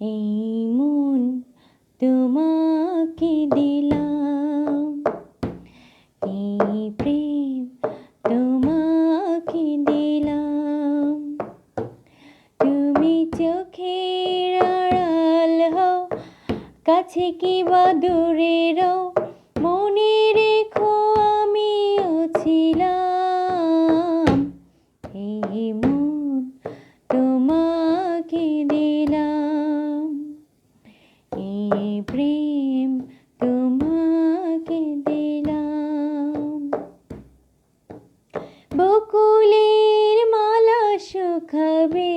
এই মন তোমাকে দিলাম। এই প্রেম তোমাকে দিলাম। তুমি চোখের আড়াল হও, কাছে কি বা দূরে রও বকুলের মালা শুকাবে।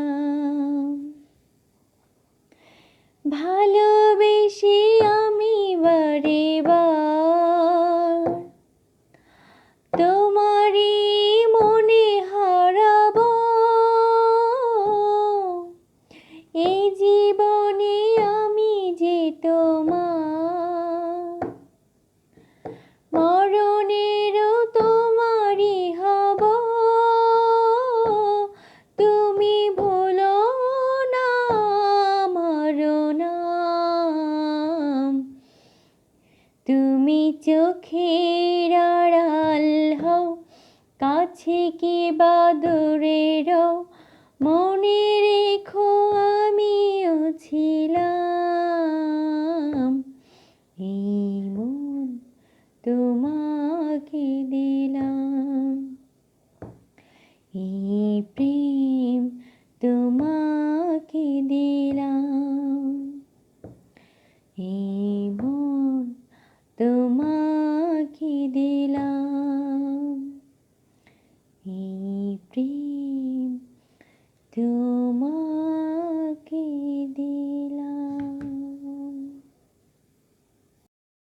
চোখের আড়াল হও, কাছে কি বা দূরে রও, মনে রেখো আমিও ছিলাম। এই মন তোমাকে দিলাম। এই প্রেম তোমাকে দিলাম। এই